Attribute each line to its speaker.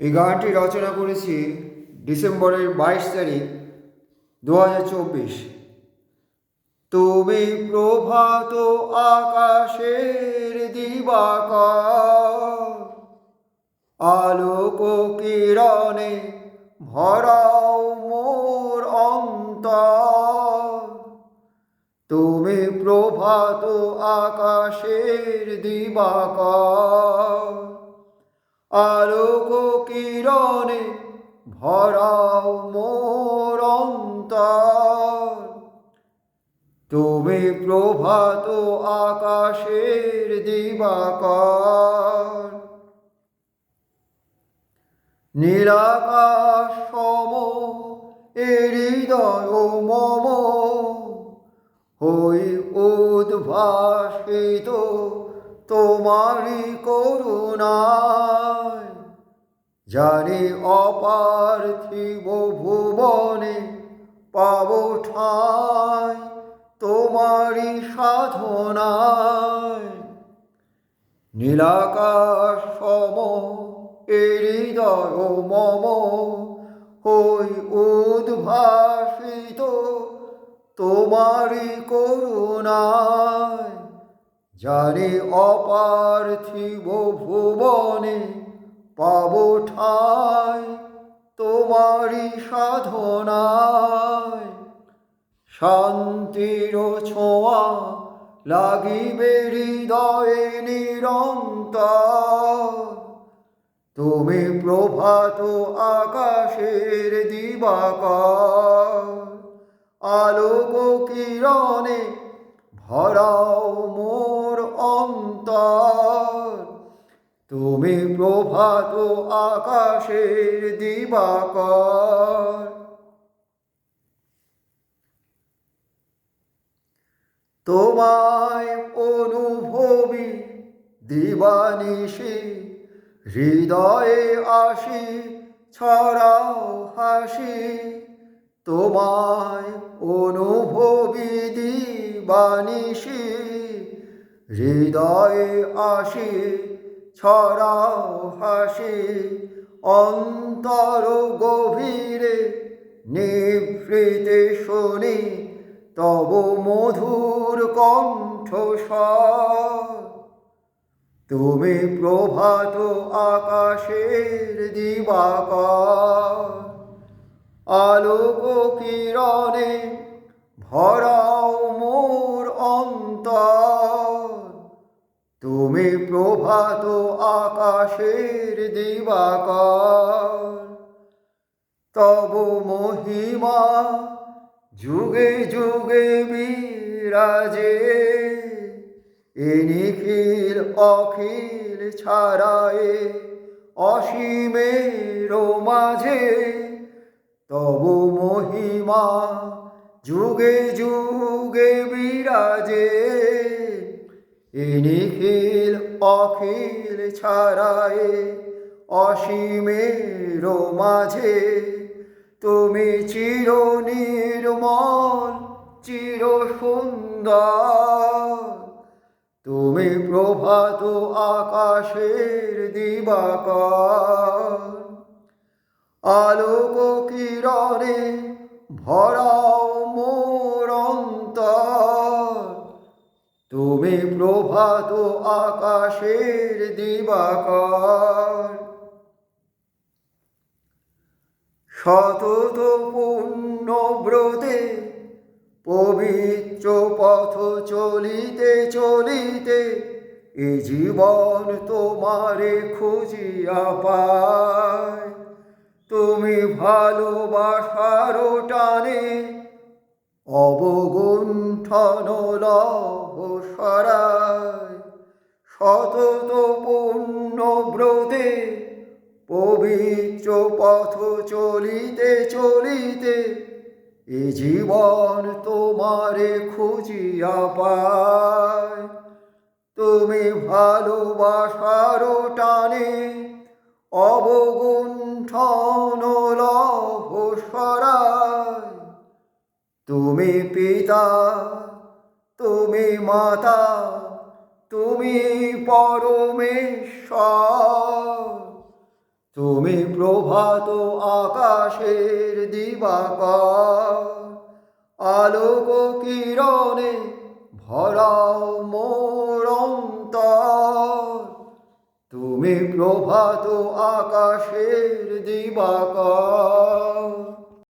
Speaker 1: এই গানটি রচনা করেছি ডিসেম্বরের বাইশ তারিখ দু চব্বিশ। তুমি প্রভাত আকাশের দিবাকর, আলোক কিরণে ভরাও মোর অন্তর। তুমি প্রভাত আকাশের দিবাকর আলোক কিরণে ভরাও মোর তুমি প্রভাত আকাশের দিবাকর। নীলাকাশ সম হৃদয় মম হই উদ্ভাসিত তোমারই করুণায় জানি অপার্থিব ভুবনে পাব ঠাঁই তোমারই সাধনায়। নীলাকাশ সম হৃদয় মম হই উদ্ভাসিত তোমারই করুণায়। জানি অপার্থিব ভুবনে পাব ঠাঁই তোমারই সাধনায়। শান্তির ছোঁয়া লাগিবে হৃদয়ে নিরন্তর। তুমি প্রভাত আকাশের দিবাকর। আলোক কিরণে ভরাও মোর অন্তর। তুমি প্রভাত আকাশের দিবাকর। তোমায় অনুভবী দিবানিশি, হৃদয়ে আসি ছড়াও হাসি। তোমায় অনুভবী দিবানিশি, হৃদয়ে আসি ছড়াও হাসি, অন্তর গভীরে নিভৃতে শুনি, তব মধুর কণ্ঠস্বর। তুমি প্রভাত আকাশের দিবাকর, আলোক কিরণে ভরাও মোর অন্তর। তুমি প্রভাত আকাশের দিবাকর। তব মহিমা যুগে যুগে বিরাজে, এ নিখিল অখিল ছাড়ায়ে অসীমের মাঝে। তব মহিমা যুগে যুগে বিরাজে এ নিখিল অখিল ছাড়ায়ে, অসীমের মাঝে। তুমি চির নির্মল চির সুন্দর তুমি প্রভাত আকাশের দিবাকর। আলোক কিরণে ভরাও মোর তুমি প্রভাত আকাশের দিবাকর শতত পূর্ণ ব্রতে পবিত্র পথ চলিতে চলিতে এ জীবন তোমারে খুঁজিয়া পায়। তুমি ভালোবাসার টানে অবগুণ্ঠন শতত পূর্ণ ব্রতে পবিত্র পথ চলিতে চলিতে এ জীবন তোমারে খুঁজিয়া পায়। তুমি ভালোবাসার টানে অবগুণ্ঠন লহ সরায় তুমি পিতা, তুমি মাতা, তুমি পরমেশ্বর। তুমি প্রভাত আকাশের দিবাকর, আলোক কিরণে ভরাও মোর তুমি প্রভাত আকাশের দিবাকর।